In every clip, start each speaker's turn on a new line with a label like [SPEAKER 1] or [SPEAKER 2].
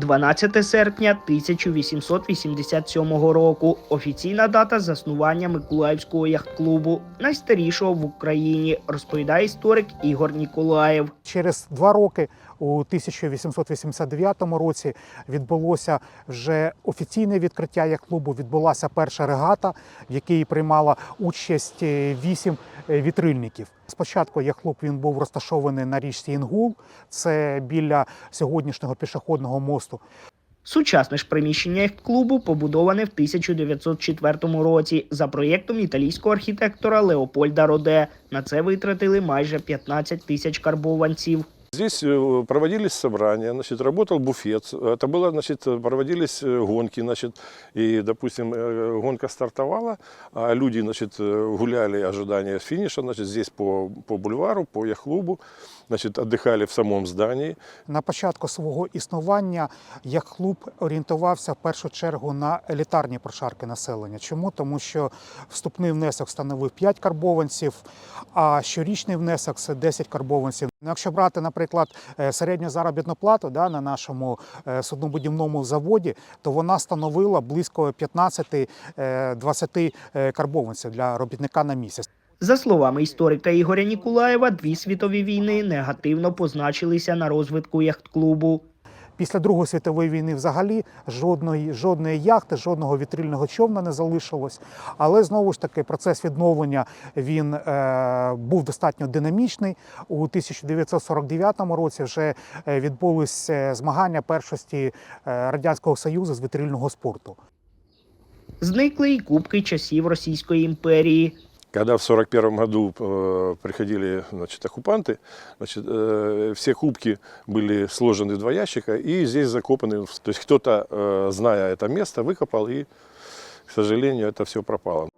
[SPEAKER 1] 12 серпня 1887 року. Офіційна дата заснування Миколаївського яхт-клубу, найстарішого в Україні, розповідає історик Ігор Ніколаєв.
[SPEAKER 2] Через два роки, у 1889 році, відбулося вже офіційне відкриття яхт-клубу. Відбулася перша регата, в якій приймала участь е, вісім е, вітрильників. Спочатку яхт-клуб він був розташований на річці Інгул, це біля сьогоднішнього пішохідного мосту.
[SPEAKER 1] Сучасне ж приміщення яхт-клубу побудоване в 1904 році за проєктом італійського архітектора Леопольда Роде. На це витратили майже 15 тисяч карбованців.
[SPEAKER 3] Здесь э, проводились собрания, значит, работал буфет. Это было, значит, проводились э, гонки, значит, и, допустим, э, гонка стартовала, а люди, значит, э, гуляли ожидания финиша, значит, здесь по, по бульвару, по яхт-клубу, значит, отдыхали в самом здании.
[SPEAKER 2] На початку свого існування яхт-клуб орієнтувався в першу чергу на елітарні прошарки населення. Чому? Тому що вступний внесок становив 5 карбованців, а щорічний внесок це 10 карбованців. Ну, Якщо брати, наприклад, е, середню заробітну плату да, на нашому е, суднобудівному заводі, то вона становила близько 15-20 е, карбованців для робітника на місяць.
[SPEAKER 1] За словами історика Ігоря Нікулаєва, дві світові війни негативно позначилися на розвитку яхт-клубу.
[SPEAKER 2] Після Другої світової війни взагалі жодної, жодної яхти, жодного вітрильного човна не залишилось. Але знову ж таки процес відновлення він е, був достатньо динамічний. У 1949 році вже е, відбулись е, змагання першості е, Радянського Союзу з вітрильного спорту.
[SPEAKER 1] Зникли й кубки часів Російської імперії.
[SPEAKER 3] Когда в 1941 году э, приходили значит, оккупанты, значит, э, все кубки были сложены в два ящика и здесь закопаны. То есть кто-то, э, зная это место, выкопал и, к сожалению, это все пропало.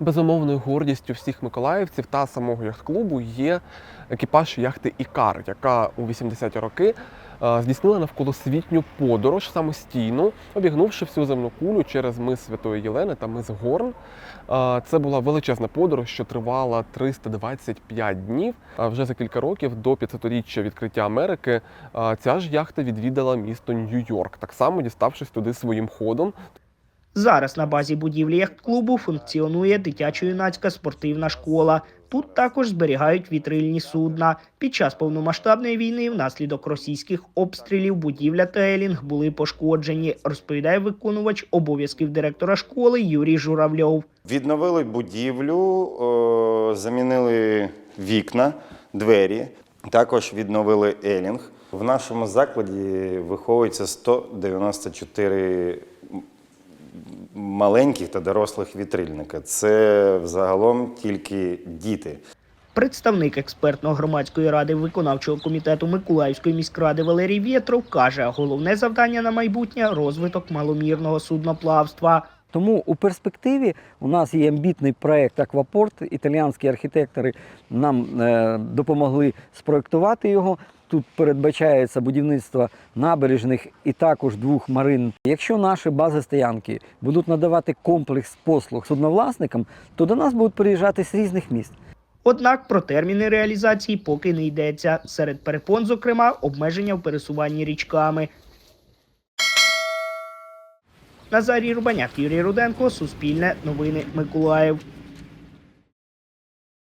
[SPEAKER 4] Безумовною гордістю всіх миколаївців та самого яхт-клубу є екіпаж яхти Ікар, яка у 80-ті роки е, здійснила навколосвітню подорож самостійно, обігнувши всю земну кулю через мис Святої Єлени та мис Горн. Е, Це була величезна подорож, що тривала 325 днів. А Вже за кілька років до 500-річчя відкриття Америки е, ця ж яхта відвідала місто Нью-Йорк, так само діставшись туди своїм ходом.
[SPEAKER 1] Зараз на базі будівлі яхт-клубу функціонує дитячо-юнацька спортивна школа. Тут також зберігають вітрильні судна. Під час повномасштабної війни внаслідок російських обстрілів будівля та елінг були пошкоджені, розповідає виконувач обов'язків директора школи Юрій Журавльов.
[SPEAKER 5] Відновили будівлю, замінили вікна, двері, також відновили елінг. В нашому закладі виховується 194 маленьких та дорослих вітрильника. Це взагалом тільки діти.
[SPEAKER 1] Представник експертно-громадської ради виконавчого комітету Миколаївської міськради Валерій Вєтров каже, головне завдання на майбутнє розвиток маломірного судноплавства.
[SPEAKER 6] Тому у перспективі у нас є амбітний проект Аквапорт. Італіянські архітектори нам е, допомогли спроектувати його. Тут передбачається будівництво набережних і також двох марин. Якщо наші бази стоянки будуть надавати комплекс послуг судновласникам, то до нас будуть приїжджати з різних міст.
[SPEAKER 1] Однак про терміни реалізації поки не йдеться. Серед перепон, зокрема, обмеження в пересуванні річками. Назарій Рубаняк, Юрій Руденко, Суспільне, Новини Миколаїв.